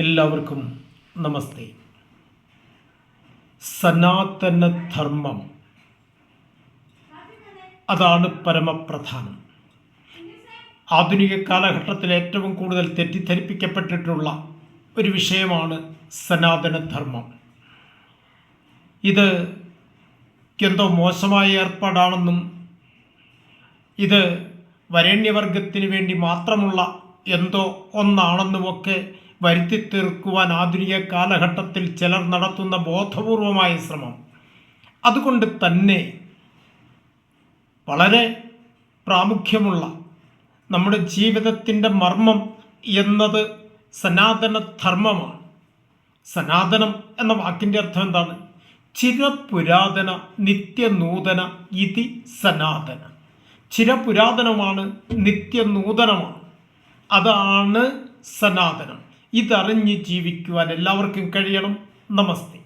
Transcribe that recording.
എല്ലാവർക്കും നമസ്തേ. സനാതന ധർമ്മം അതാണ് പരമപ്രധാനം. ആധുനിക കാലഘട്ടത്തിൽ ഏറ്റവും കൂടുതൽ തെറ്റിദ്ധരിപ്പിക്കപ്പെട്ടിട്ടുള്ള ഒരു വിഷയമാണ് സനാതന ധർമ്മം ഇത് എന്തോ മോശമായ ഏർപ്പാടാണെന്നും ഇത് വരേണ്യവർഗത്തിന് വേണ്ടി മാത്രമുള്ള എന്തോ ഒന്നാണെന്നുമൊക്കെ വരുത്തി തീർക്കുവാൻ ആധുനിക കാലഘട്ടത്തിൽ ചിലർ നടത്തുന്ന ബോധപൂർവമായ ശ്രമം. അതുകൊണ്ട് തന്നെ വളരെ പ്രാമുഖ്യമുള്ള നമ്മുടെ ജീവിതത്തിന്റെ മർമ്മം എന്നത് സനാതന ധർമ്മമാണ് സനാതനം എന്ന വാക്കിന്റെ അർത്ഥം എന്താണ്? ചിരപുരാതന നിത്യനൂതന ഇതി സനാതന. ചിരപുരാതനമാണ് നിത്യനൂതനമാണ്. അതാണ് സനാതനം. ഇതറിഞ്ഞ് ജീവിക്കുവാൻ എല്ലാവർക്കും കഴിയണം. നമസ്തേ.